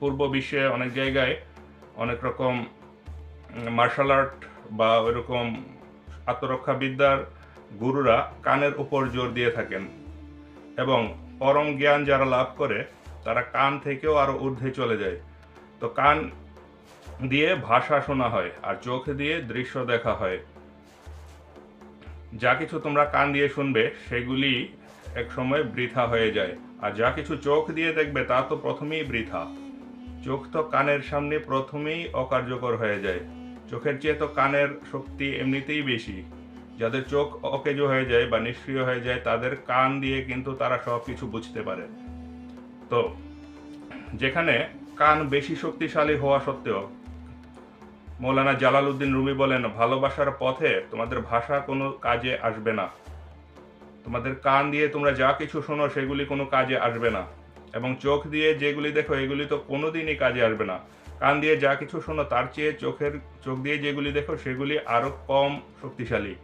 পূর্ব বিশ্বে অনেক জায়গায় অনেক রকম মার্শাল আর্ট বা ওইরকম আত্মরক্ষা বিদ্যার গুরুরা কানের উপর জোর দিয়ে থাকেন। এবং পরম জ্ঞান যারা লাভ করে, তারা কান থেকেও আরও ঊর্ধ্বে চলে যায়। তো কান দিয়ে ভাষা শোনা হয় আর চোখ দিয়ে দৃশ্য দেখা হয়। যা কিছু তোমরা কান দিয়ে শুনবে, সেগুলি এক সময় বৃথা হয়ে যায়। আর যা কিছু চোখ দিয়ে দেখবে, তা তো প্রথমেই বৃথা। চোখ তো কানের সামনে প্রথমেই অকার্যকর হয়ে যায়। চোখের চেয়ে তো কানের শক্তি এমনিতেই বেশি। যাদের চোখ অকেজো হয়ে যায় বা নিষ্ক্রিয় হয়ে যায়, তাদের কান দিয়ে কিন্তু তারা সব কিছু বুঝতে পারে। তো, যেখানে কান বেশি শক্তিশালী হওয়া সত্ত্বেও, মৌলানা জালালউদ্দিন রুমি বলেন, ভালোবাসার পথে তোমাদের ভাষা কোনো কাজে আসবে না। তোমাদের কান দিয়ে তোমরা যা কিছু শোনো, সেগুলি কোনো কাজে আসবে না। এবং চোখ দিয়ে যেগুলি দেখো, এগুলি তো কোনোদিনই কাজে আসবে না। কান দিয়ে যা কিছু শোনো, তার চেয়ে চোখের, চোখ দিয়ে যেগুলি দেখো, সেগুলি আরও কম শক্তিশালী।